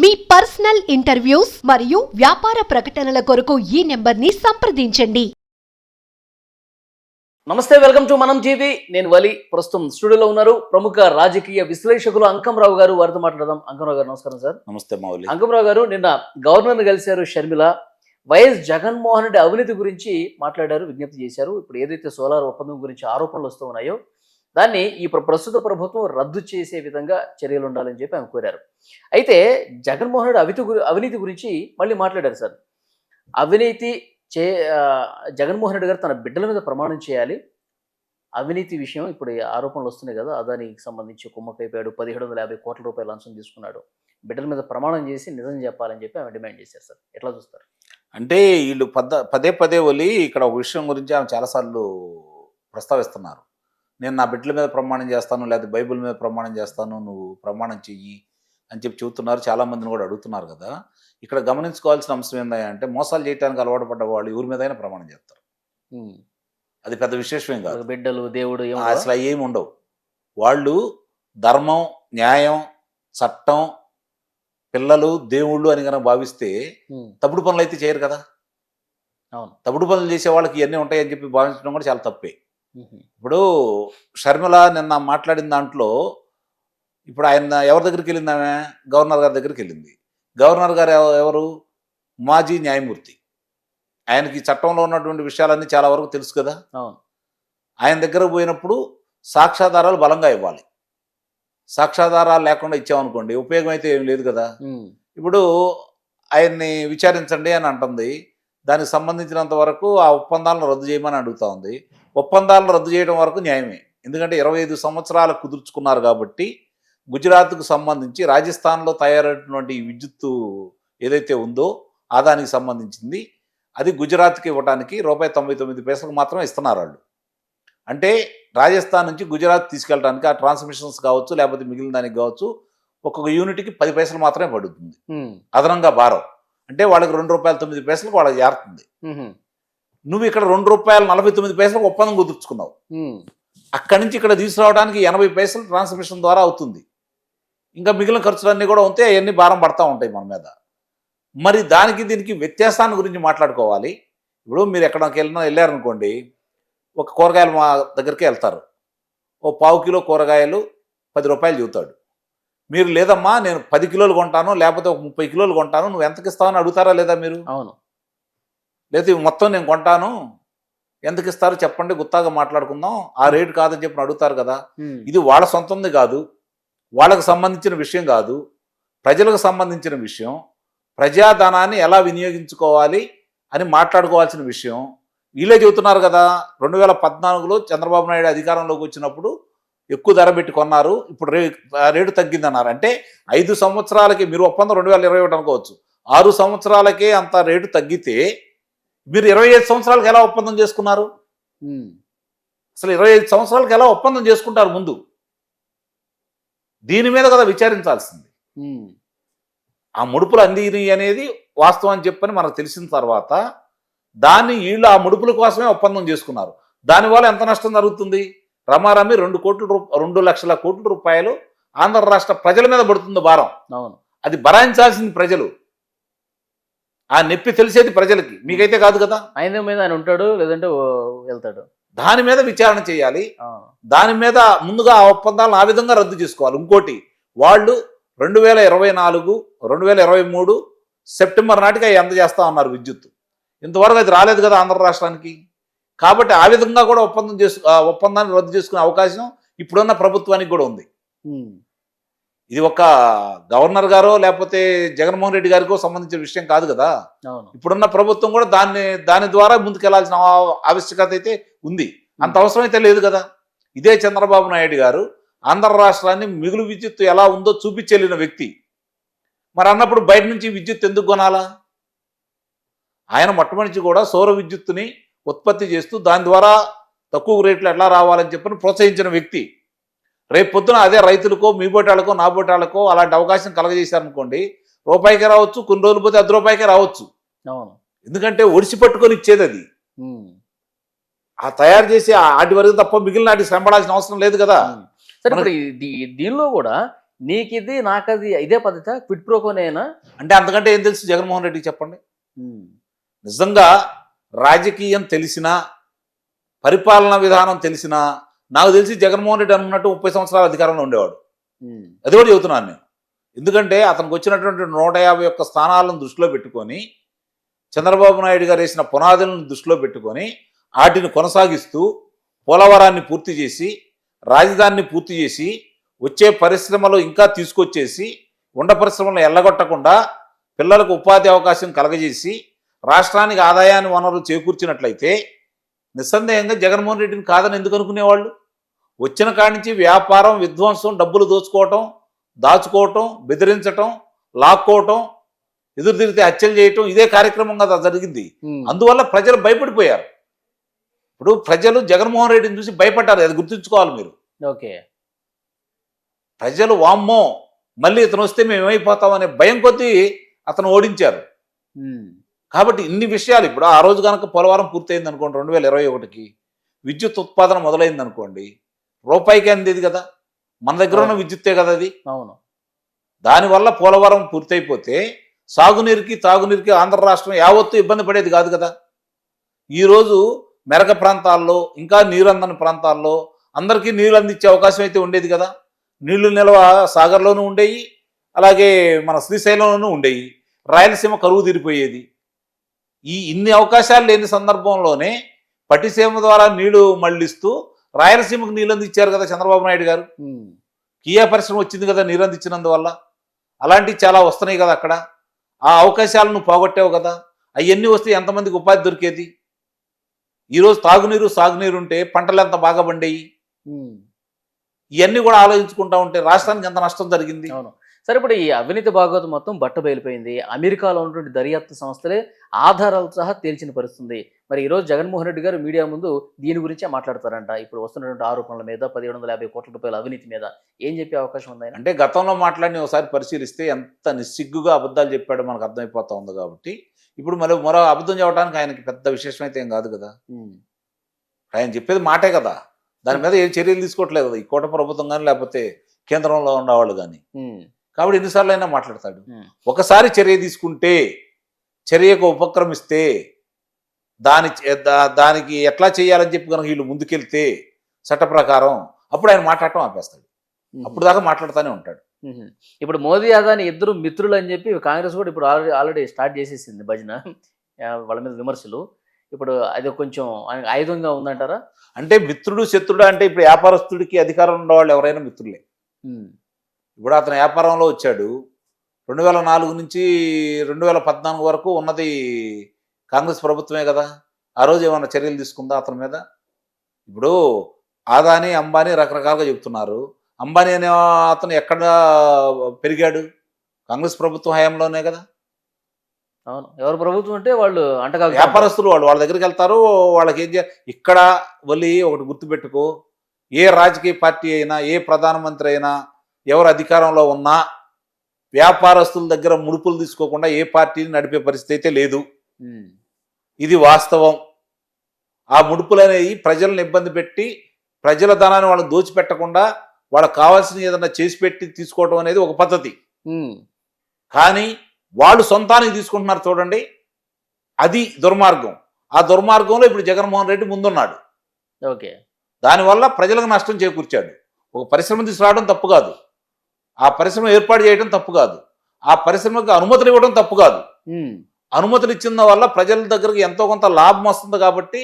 మీ personal interviews మరియు వ్యాపార ప్రకటనల కొరకు ఈ నెంబర్ని సంప్రదించండి. నమస్తే వెల్కమ్ టు మనం టీవీ. నేను వలి ప్రస్తుతం స్టూడియోలో ఉన్నారు. ప్రముఖ రాజకీయ విశ్లేషకులు అంకంరావు గారు. వారితో మాట్లాడదాం. అంకంరావు గారు నమస్కారం సార్. నమస్తే మౌలి అంకంరావు గారు నిన్న గవర్నర్ కలిశారు షర్మిల. వైఎస్ జగన్మోహన్ రెడ్డి అవినీతి గురించి మాట్లాడారు విజ్ఞప్తి చేశారు. ఇప్పుడు ఏదైతే సోలార్ ఒప్పందం గురించి ఆరోపణలు వస్తూ ఉన్నాయో దాన్ని ఈ ప్రస్తుత ప్రభుత్వం రద్దు చేసే విధంగా చర్యలు ఉండాలని చెప్పి ఆమె కోరారు. అయితే జగన్మోహన్ రెడ్డి అవినీతి అవినీతి గురించి మళ్ళీ మాట్లాడారు సార్. అవినీతి చే జగన్మోహన్ రెడ్డి గారు తన బిడ్డల మీద ప్రమాణం చేయాలి. అవినీతి విషయం ఇప్పుడు ఈ ఆరోపణలు వస్తున్నాయి కదా అదానికి సంబంధించి కుమ్మకైపోయాడు పదిహేడు వందల యాభై కోట్ల రూపాయలు లంచం తీసుకున్నాడు. బిడ్డల మీద ప్రమాణం చేసి నిజం చెప్పాలని చెప్పి ఆమె డిమాండ్ చేశారు సార్. ఎట్లా చూస్తారు? అంటే వీళ్ళు పద పదే పదే ఒలి ఇక్కడ ఒక విషయం గురించి ఆమె చాలాసార్లు ప్రస్తావిస్తున్నారు. నేను నా బిడ్డల మీద ప్రమాణం చేస్తాను లేదా బైబిల్ మీద ప్రమాణం చేస్తాను నువ్వు ప్రమాణం చెయ్యి అని చెప్పి చెబుతున్నారు. చాలా మందిని కూడా అడుగుతున్నారు కదా. ఇక్కడ గమనించుకోవాల్సిన అంశం ఏంటంటే మోసాలు చేయడానికి అలవాటు పడ్డ వాళ్ళు ఎవరి మీదైనా ప్రమాణం చేస్తారు. అది పెద్ద విశేషమేం కాదు. బిడ్డలు దేవుడు అసలు ఏమి ఉండవు. వాళ్ళు ధర్మం న్యాయం చట్టం పిల్లలు దేవుళ్ళు అని కనుక భావిస్తే తప్పుడు పనులు అయితే చేయరు కదా. అవును. తప్పుడు పనులు చేసే వాళ్ళకి ఇవన్నీ ఉంటాయని చెప్పి భావించడం కూడా చాలా తప్పే. ఇప్పుడు షర్మిల నిన్న మాట్లాడిన దాంట్లో ఇప్పుడు ఆయన ఎవరి దగ్గరికి వెళ్ళింది ఆమె? గవర్నర్ గారి దగ్గరికి వెళ్ళింది. గవర్నర్ గారు ఎవ- ఎవరు? మాజీ న్యాయమూర్తి. ఆయనకి చట్టంలో ఉన్నటువంటి విషయాలన్నీ చాలా వరకు తెలుసు కదా? ఆయన దగ్గర పోయినప్పుడు సాక్ష్యాధారాలు బలంగా ఇవ్వాలి. సాక్ష్యాధారాలు లేకుండా ఇచ్చామనుకోండి ఉపయోగం అయితే ఏం లేదు కదా? ఇప్పుడు ఆయన్ని విచారించండి అని అంటుంది. దానికి సంబంధించినంత వరకు ఆ ఒప్పందాలను రద్దు చేయమని అడుగుతా ఉంది. ఒప్పందాలను రద్దు చేయడం వరకు న్యాయమే. ఎందుకంటే ఇరవై ఐదు సంవత్సరాలు కుదుర్చుకున్నారు కాబట్టి గుజరాత్కు సంబంధించి రాజస్థాన్లో తయారైనటువంటి విద్యుత్తు ఏదైతే ఉందో ఆ దానికి సంబంధించింది. అది గుజరాత్కి ఇవ్వడానికి రూపాయి తొంభై తొమ్మిది పైసలకు మాత్రం ఇస్తున్నారు వాళ్ళు. అంటే రాజస్థాన్ నుంచి గుజరాత్ తీసుకెళ్ళడానికి ఆ ట్రాన్స్మిషన్స్ కావచ్చు లేకపోతే మిగిలిన దానికి కావచ్చు ఒక్కొక్క యూనిట్కి పది పైసలు మాత్రమే పడుతుంది. అదనంగా భారం. అంటే వాళ్ళకి రెండు రూపాయల తొమ్మిది పైసలకు వాళ్ళకి చేరుతుంది నువ్వు ఇక్కడ రెండు రూపాయల నలభై తొమ్మిది పైసలకు ఒప్పందం కుదుర్చుకున్నావు. అక్కడి నుంచి ఇక్కడ తీసుకురావడానికి ఎనభై పైసలు ట్రాన్స్మిషన్ ద్వారా అవుతుంది. ఇంకా మిగిలిన ఖర్చులన్నీ కూడా ఉంటే అవన్నీ భారం పడతా ఉంటాయి మన మీద. మరి దానికి దీనికి వ్యత్యాసాన్ని గురించి మాట్లాడుకోవాలి. ఇప్పుడు మీరు ఎక్కడికి వెళ్ళినా వెళ్ళారనుకోండి ఒక కూరగాయలు మా దగ్గరికి వెళ్తారు. ఓ పావు కిలో కూరగాయలు పది రూపాయలు చెబుతాడు. మీరు లేదమ్మా నేను పది కిలోలు కొంటాను లేకపోతే ఒక ముప్పై కిలోలు కొంటాను నువ్వు ఎంతకి ఇస్తావని అడుగుతారా లేదా మీరు? అవును. లేదా ఇవి మొత్తం నేను కొంటాను ఎందుకు ఇస్తారు చెప్పండి గుత్తాగా మాట్లాడుకుందాం. ఆ రేటు కాదని చెప్పి అడుగుతారు కదా. ఇది వాళ్ళ సొంతంది కాదు వాళ్ళకు సంబంధించిన విషయం కాదు ప్రజలకు సంబంధించిన విషయం ప్రజాధనాన్ని ఎలా వినియోగించుకోవాలి అని మాట్లాడుకోవాల్సిన విషయం. వీళ్ళే చెబుతున్నారు కదా రెండు వేల పద్నాలుగులో చంద్రబాబు నాయుడు అధికారంలోకి వచ్చినప్పుడు ఎక్కువ ధర పెట్టి కొన్నారు ఇప్పుడు రే ఆ రేటు తగ్గిందన్నారు. అంటే ఐదు సంవత్సరాలకి మీరు ఒప్పందం రెండు వేల ఇరవై ఒకటి అనుకోవచ్చు. ఆరు సంవత్సరాలకే అంత రేటు తగ్గితే మీరు ఇరవై ఐదు సంవత్సరాలకు ఎలా ఒప్పందం చేసుకున్నారు? అసలు ఇరవై ఐదు సంవత్సరాలకు ఎలా ఒప్పందం చేసుకుంటారు ముందు? దీని మీద కదా విచారించాల్సింది. ఆ ముడుపులు అందిని అనేది వాస్తవం అని చెప్పని మనకు తెలిసిన తర్వాత దాన్ని వీళ్ళు ఆ ముడుపుల కోసమే ఒప్పందం చేసుకున్నారు. దానివల్ల ఎంత నష్టం జరుగుతుంది? రమారమి రెండు కోట్ల రూ రెండు లక్షల కోట్ల రూపాయలు ఆంధ్ర రాష్ట్ర ప్రజల మీద పడుతుంది భారం. అవును. అది భరాయించాల్సింది ప్రజలు. ఆ నొప్పి తెలిసేది ప్రజలకి. మీకైతే కాదు కదా? ఆయన మీద ఆయన ఉంటాడు లేదంటే వెళ్తాడు. దాని మీద విచారణ చేయాలి. దాని మీద ముందుగా ఆ ఒప్పందాలను ఆ విధంగా రద్దు చేసుకోవాలి. ఇంకోటి వాళ్ళు రెండు వేల ఇరవై నాలుగు రెండు వేల ఇరవై మూడు సెప్టెంబర్ నాటికి అవి అందజేస్తా ఉన్నారు విద్యుత్ ఇంతవరకు అది రాలేదు కదా ఆంధ్ర రాష్ట్రానికి? కాబట్టి ఆ విధంగా కూడా ఒప్పందం చేసు ఆ ఒప్పందాన్ని రద్దు చేసుకునే అవకాశం ఇప్పుడున్న ప్రభుత్వానికి కూడా ఉంది. ఇది ఒక గవర్నర్ గారో లేకపోతే జగన్మోహన్ రెడ్డి గారికో సంబంధించిన విషయం కాదు కదా? ఇప్పుడున్న ప్రభుత్వం కూడా దాన్ని దాని ద్వారా ముందుకెళ్ళాల్సిన ఆవ- ఆవశ్యకత అయితే ఉంది. అంత అవసరం అయితే లేదు కదా? ఇదే చంద్రబాబు నాయుడు గారు ఆంధ్ర రాష్ట్రాన్ని మిగులు విద్యుత్ ఎలా ఉందో చూపించెళ్ళిన వ్యక్తి. మరి అన్నప్పుడు బయట నుంచి విద్యుత్ ఎందుకు కొనాలా? ఆయన మొట్టమొదటి కూడా సౌర విద్యుత్తుని ఉత్పత్తి చేస్తూ దాని ద్వారా తక్కువ రేట్లు ఎట్లా రావాలని చెప్పని ప్రోత్సహించిన వ్యక్తి. రేపు పొద్దున అదే రైతులకో మీ బోటాలకో నా బోటాలకో అలాంటి అవకాశం కలగజేశారనుకోండి రూపాయికే రావచ్చు కొన్ని రోజులు పోతే అర్ధ రూపాయికే రావచ్చు. అవును. ఎందుకంటే ఒడిసి పట్టుకొని ఇచ్చేది అది. ఆ తయారు చేసి ఆ- వాటి వరకు తప్ప మిగిలిన వాటికి శ్రమపడాల్సిన అవసరం లేదు కదా. సరే దీనిలో కూడా నీకు ఇది నాకు అది ఇదే పద్ధతి? క్విట్ ప్రోకోనేనా? అంటే అంతకంటే ఏం తెలుసు జగన్మోహన్ రెడ్డికి చెప్పండి. నిజంగా రాజకీయం తెలిసినా పరిపాలనా విధానం తెలిసినా నాకు తెలిసి జగన్మోహన్ రెడ్డి అనుకున్నట్టు ముప్పై సంవత్సరాల అధికారంలో ఉండేవాడు. అది కూడా చెబుతున్నాను నేను. ఎందుకంటే అతనికి వచ్చినటువంటి నూట యాభై ఒక్క స్థానాలను దృష్టిలో పెట్టుకొని చంద్రబాబు నాయుడు గారు వేసిన పునాదులను దృష్టిలో పెట్టుకొని వాటిని కొనసాగిస్తూ పోలవరాన్ని పూర్తి చేసి రాజధానిని పూర్తి చేసి వచ్చే పరిశ్రమలు ఇంకా తీసుకొచ్చేసి ఉండ పరిశ్రమలను ఎల్లగొట్టకుండా పిల్లలకు ఉపాధి అవకాశం కలగజేసి రాష్ట్రానికి ఆదాయాన్ని వనరులు చేకూర్చినట్లయితే నిస్సందేహంగా జగన్మోహన్ రెడ్డిని కాదని ఎందుకు అనుకునేవాళ్ళు? వచ్చిన కాడి నుంచి వ్యాపారం విధ్వంసం డబ్బులు దోచుకోవటం దాచుకోవటం బెదిరించటం లాక్కోవటం ఎదురు తిరిగితే హత్యలు చేయటం ఇదే కార్యక్రమం కదా జరిగింది. అందువల్ల ప్రజలు భయపడిపోయారు. ఇప్పుడు ప్రజలు జగన్మోహన్ రెడ్డిని చూసి భయపడ్డారు. అది గుర్తుంచుకోవాలి మీరు. ఓకే. ప్రజలు వామ్మో మళ్ళీ ఇతను వస్తే మేము ఏమైపోతాం అనే భయం కొద్దీ అతను ఓడించారు. కాబట్టి ఇన్ని విషయాలు ఇప్పుడు ఆ రోజు కనుక పోలవరం పూర్తయింది అనుకోండి రెండు వేల ఇరవై ఒకటికి విద్యుత్ ఉత్పాదన మొదలైంది అనుకోండి రూపాయికి అందేది కదా. మన దగ్గర ఉన్న విద్యుత్తే కదా అది. అవును. దానివల్ల పోలవరం పూర్తయిపోతే సాగునీరుకి తాగునీరుకి ఆంధ్ర రాష్ట్రం యావత్తు ఇబ్బంది పడేది కాదు కదా. ఈరోజు మెరక ప్రాంతాల్లో ఇంకా నీరు అందని ప్రాంతాల్లో అందరికీ నీళ్ళు అందించే అవకాశం అయితే ఉండేది కదా. నీళ్ళు నిల్వ సాగర్లోనూ ఉండేవి అలాగే మన శ్రీశైలంలోనూ ఉండేవి రాయలసీమ కరువు తీరిపోయేది. ఈ ఇన్ని అవకాశాలు లేని సందర్భంలోనే పట్టిసీమ ద్వారా నీళ్ళు మళ్ళిస్తూ రాయలసీమకు నీళ్ళు అందించారు కదా చంద్రబాబు నాయుడు గారు. కియా పరిశ్రమ వచ్చింది కదా నీరు అందించినందువల్ల అలాంటివి చాలా వస్తున్నాయి కదా అక్కడ. ఆ అవకాశాలను పోగొట్టావు కదా. అవన్నీ వస్తే ఎంతమందికి ఉపాధి దొరికేది? ఈరోజు తాగునీరు సాగునీరు ఉంటే పంటలు ఎంత బాగా పండేయి? ఇవన్నీ కూడా ఆలోచించుకుంటా ఉంటే రాష్ట్రానికి ఎంత నష్టం జరిగింది? అవును. సరే ఇప్పుడు ఈ అవినీతి భాగవతం మొత్తం బట్ట బయలిపోయింది. అమెరికాలో ఉన్నటువంటి దర్యాప్తు సంస్థలే ఆధారాలు సహా తేల్చిన పరిస్థితుంది. మరి ఈ రోజు జగన్మోహన్ రెడ్డి గారు మీడియా ముందు దీని గురించే మాట్లాడతారంట. ఇప్పుడు వస్తున్నటువంటి ఆరోపణల మీద పదిహేడు వందల యాభై కోట్ల రూపాయల అవినీతి మీద ఏం చెప్పే అవకాశం ఉంది అంటే గతంలో మాట్లాడిన ఒకసారి పరిశీలిస్తే ఎంత నిస్సిగ్గుగా అబద్ధాలు చెప్పాడో మనకు అర్థమైపోతా ఉంది కాబట్టి. ఇప్పుడు మరో మరో అబద్ధం చెప్పడానికి ఆయనకి పెద్ద విశేషం అయితే ఏం కాదు కదా? ఆయన చెప్పేది మాటే కదా? దాని మీద ఏం చర్యలు తీసుకోవట్లేదు కదా? ఈ కోట ప్రభుత్వం కానీ లేకపోతే కేంద్రంలో ఉన్నవాళ్ళు కానీ కాబట్టి ఎన్నిసార్లు అయినా మాట్లాడతాడు. ఒకసారి చర్య తీసుకుంటే చర్యకు ఉపక్రమిస్తే దాని దానికి ఎట్లా చేయాలని చెప్పి కనుక వీళ్ళు ముందుకెళ్తే చట్ట ప్రకారం అప్పుడు ఆయన మాట్లాడటం ఆపేస్తాడు. అప్పుడు దాకా మాట్లాడుతూనే ఉంటాడు. ఇప్పుడు మోదీ అదాని ఇద్దరు మిత్రులు అని చెప్పి కాంగ్రెస్ కూడా ఇప్పుడు ఆల్రెడీ ఆల్రెడీ స్టార్ట్ చేసేసింది భజన. వాళ్ళ మీద విమర్శలు. ఇప్పుడు అది కొంచెం ఆయుధంగా ఉందంటారా? అంటే మిత్రుడు శత్రుడు అంటే ఇప్పుడు వ్యాపారస్తుడికి అధికారం ఉన్న వాళ్ళు ఎవరైనా మిత్రులే. ఇప్పుడు అతను వ్యాపారంలో వచ్చాడు. రెండు వేల నాలుగు నుంచి రెండు వేల పద్నాలుగు వరకు ఉన్నది కాంగ్రెస్ ప్రభుత్వమే కదా. ఆ రోజు ఏమైనా చర్యలు తీసుకుందా అతని మీద? ఇప్పుడు ఆదాని అంబానీ రకరకాలుగా చెప్తున్నారు. అంబానీ అనే అతను ఎక్కడ పెరిగాడు? కాంగ్రెస్ ప్రభుత్వం హయాంలోనే కదా. అవును. ఎవరు ప్రభుత్వం అంటే వాళ్ళు అంటగా వ్యాపారస్తులు వాళ్ళు. వాళ్ళ దగ్గరికి వెళ్తారు. వాళ్ళకి ఏం చేయాలి? ఇక్కడ వల్లి ఒకటి గుర్తుపెట్టుకో. ఏ రాజకీయ పార్టీ అయినా ఏ ప్రధానమంత్రి అయినా ఎవరు అధికారంలో ఉన్నా వ్యాపారస్తుల దగ్గర ముడుపులు తీసుకోకుండా ఏ పార్టీని నడిపే పరిస్థితి అయితే లేదు. ఇది వాస్తవం. ఆ ముడుపులు అనేవి ప్రజలను ఇబ్బంది పెట్టి ప్రజల ధనాన్ని వాళ్ళని దోచిపెట్టకుండా వాళ్ళకి కావాల్సిన ఏదన్నా చేసి పెట్టి తీసుకోవడం అనేది ఒక పద్ధతి. కానీ వాళ్ళు సొంతానికి తీసుకుంటున్నారు చూడండి అది దుర్మార్గం. ఆ దుర్మార్గంలో ఇప్పుడు జగన్మోహన్ రెడ్డి ముందున్నాడు. ఓకే. దానివల్ల ప్రజలకు నష్టం చేకూర్చాడు. ఒక పరిశ్రమ తీసుకురావడం తప్పు కాదు. ఆ పరిశ్రమ ఏర్పాటు చేయడం తప్పు కాదు. ఆ పరిశ్రమకు అనుమతులు ఇవ్వడం తప్పు కాదు. అనుమతులు ఇచ్చిన వల్ల ప్రజల దగ్గరకు ఎంతో కొంత లాభం వస్తుంది కాబట్టి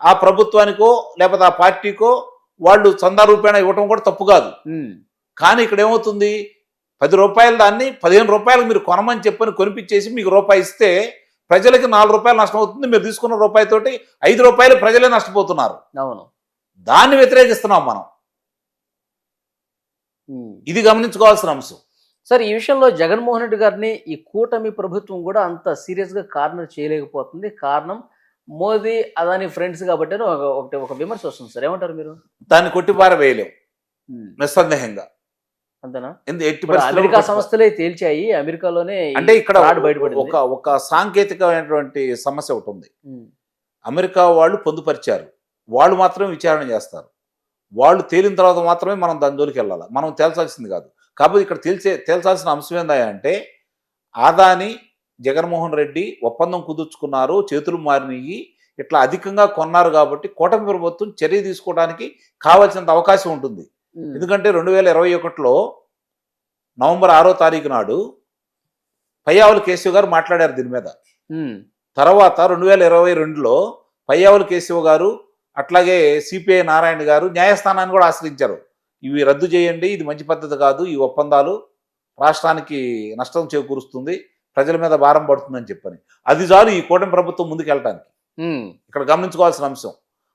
ఆ ప్రభుత్వానికో లేకపోతే ఆ పార్టీకో వాళ్ళు చందా రూపాయన ఇవ్వడం కూడా తప్పు కాదు. కానీ ఇక్కడ ఏమవుతుంది? పది రూపాయల దాన్ని పదిహేను రూపాయలు మీరు కొనమని చెప్పని కొనిపించేసి మీకు రూపాయి ఇస్తే ప్రజలకి నాలుగు రూపాయలు నష్టం అవుతుంది. మీరు తీసుకున్న రూపాయితోటి ఐదు రూపాయలు ప్రజలే నష్టపోతున్నారు. అవును. దాన్ని వ్యతిరేకిస్తున్నాం మనం. ఇది గమనించుకోవాల్సిన అంశం. సార్ ఈ విషయంలో జగన్మోహన్ రెడ్డి గారిని ఈ కూటమి ప్రభుత్వం కూడా అంత సీరియస్గా కార్నర్ చేయలేకపోతుంది. కారణం మోదీ అదాని ఫ్రెండ్స్ కాబట్టి ఒకటి ఒక విమర్శ వస్తుంది సార్. ఏమంటారు మీరు? దాన్ని కొట్టిపార వేయలేం నిస్సందేహంగా. అంతేనా? అమెరికా సంస్థలే తేల్చాయి. అమెరికాలోనే అంటే ఇక్కడ ఒక ఒక సాంకేతికమైనటువంటి సమస్య ఒకటి ఉంది. అమెరికా వాళ్ళు పొందుపరిచారు. వాళ్ళు మాత్రమే విచారణ చేస్తారు. వాళ్ళు తేలిన తర్వాత మాత్రమే మనం దాని జోలికి వెళ్ళాలి? మనం తేల్చాల్సింది కాదు. కాకపోతే ఇక్కడ తేల్చే తేల్చాల్సిన అంశం ఏందా అంటే ఆదాని జగన్మోహన్ రెడ్డి ఒప్పందం కుదుర్చుకున్నారు చేతులు మారినవి ఇట్లా అధికంగా కొన్నారు కాబట్టి కూటమి ప్రభుత్వం చర్య తీసుకోవడానికి కావాల్సినంత అవకాశం ఉంటుంది. ఎందుకంటే రెండు వేల ఇరవై ఒకటిలో నవంబర్ ఆరో తారీఖు నాడు పయ్యావుల కేశవ్ గారు మాట్లాడారు దీని మీద. తర్వాత రెండు వేల ఇరవై రెండులో పయ్యావుల కేశవ్ గారు అట్లాగే సిపిఐ నారాయణ గారు న్యాయస్థానాన్ని కూడా ఆశ్రయించారు. ఇవి రద్దు చేయండి ఇది మంచి పద్ధతి కాదు ఈ ఒప్పందాలు రాష్ట్రానికి నష్టం చేకూరుస్తుంది ప్రజల మీద భారం పడుతుందని చెప్పని. అది చాలు ఈ కూటమి ప్రభుత్వం ముందుకు వెళ్ళటానికి ఉమ్, ఇక్కడ గమనించుకోవాల్సిన అంశం.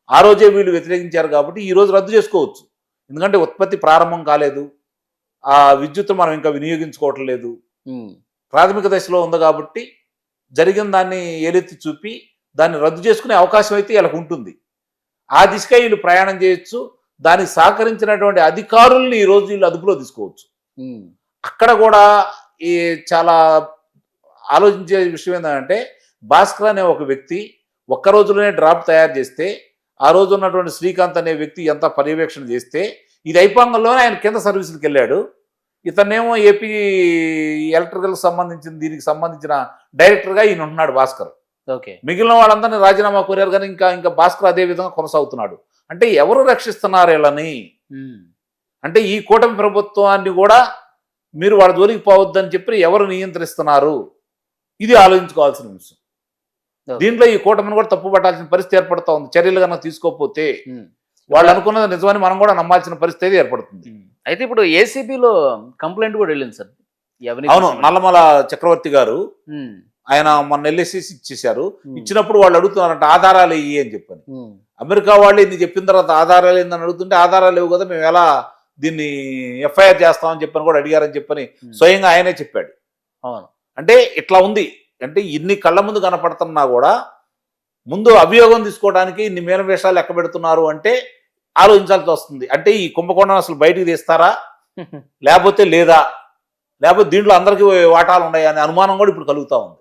ఆ రోజే వీళ్ళు వ్యతిరేకించారు కాబట్టి ఈ రోజు రద్దు చేసుకోవచ్చు. ఎందుకంటే ఉత్పత్తి ప్రారంభం కాలేదు. ఆ విద్యుత్ మనం ఇంకా వినియోగించుకోవటం లేదు. ప్రాథమిక దశలో ఉంది కాబట్టి జరిగిన దాన్ని ఏలెత్తి చూపి దాన్ని రద్దు చేసుకునే అవకాశం అయితే వీళ్ళకు ఉంటుంది. ఆ దిశగా వీళ్ళు ప్రయాణం చేయొచ్చు. దానికి సహకరించినటువంటి అధికారుల్ని ఈ రోజు వీళ్ళు అదుపులో తీసుకోవచ్చు. అక్కడ కూడా ఈ చాలా ఆలోచించే విషయం ఏంటంటే భాస్కర్ అనే ఒక వ్యక్తి ఒక్క రోజులోనే డ్రాప్ తయారు చేస్తే ఆ రోజు ఉన్నటువంటి శ్రీకాంత్ అనే వ్యక్తి ఎంత పర్యవేక్షణ చేస్తే ఇది అయిపోంగంలోనే ఆయన కింద సర్వీసులకు వెళ్ళాడు. ఇతనేమో ఏపీ ఎలక్ట్రికల్ సంబంధించిన దీనికి సంబంధించిన డైరెక్టర్గా ఈయన ఉంటున్నాడు భాస్కర్. మిగిలిన వాళ్ళందరినీ రాజీనామా కోరారు కానీ ఇంకా ఇంకా భాస్కర్ అదే విధంగా కొనసాగుతున్నాడు. అంటే ఎవరు రక్షిస్తున్నారు వీళ్ళని? అంటే ఈ కూటమి ప్రభుత్వాన్ని కూడా మీరు వాళ్ళ జోలికి పోవద్దని చెప్పి ఎవరు నియంత్రిస్తున్నారు? ఇది ఆలోచించుకోవాల్సిన విషయం. దీంట్లో ఈ కూటమిని కూడా తప్పు పట్టాల్సిన పరిస్థితి ఏర్పడుతూ ఉంది. చర్యలు కనుక తీసుకోకపోతే. వాళ్ళు అనుకున్నది నిజమని మనం కూడా నమ్మాల్సిన పరిస్థితి ఏర్పడుతుంది. అయితే ఇప్పుడు ఏసీబీలో కంప్లైంట్ కూడా వెళ్ళింది సార్. అవును. నల్లమల చక్రవర్తి గారు ఆయన మొన్న ఎల్ఎస్సీసీ ఇచ్చేశారు. ఉమ్, ఇచ్చినప్పుడు వాళ్ళు అడుగుతున్నారంట ఆధారాలు ఇయ్యి అని చెప్పని. అమెరికా వాళ్ళు ఇన్ని చెప్పిన తర్వాత ఆధారాలు ఏందని అడుగుతుంటే ఆధారాలు లేవు కదా మేము ఎలా దీన్ని ఎఫ్ఐఆర్ చేస్తామని చెప్పని కూడా అడిగారని చెప్పని. స్వయంగా ఆయనే చెప్పాడు. అవును. అంటే ఇట్లా ఉంది. అంటే ఇన్ని కళ్ళ ముందు కనపడుతున్నా కూడా ముందు అభియోగం తీసుకోవడానికి ఇన్ని మేనవేషాలు లెక్క పెడుతున్నారు అంటే ఆలోచించాల్సి వస్తుంది. అంటే ఈ కుంభకోణం అసలు బయటికి తీస్తారా? లేకపోతే లేదా? లేకపోతే దీంట్లో అందరికీ వాటాలు ఉన్నాయా? అనే అనుమానం కూడా ఇప్పుడు కలుగుతా ఉంది.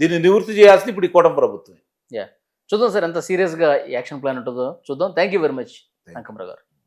దీన్ని నివృత్తి చేయాల్సింది ఇప్పుడు ఈ కూటమి ప్రభుత్వం చూద్దాం సార్ ఎంత సీరియస్గా యాక్షన్ ప్లాన్ ఉంటుందో చూద్దాం. Thank you very much. అంకమ్ర గారు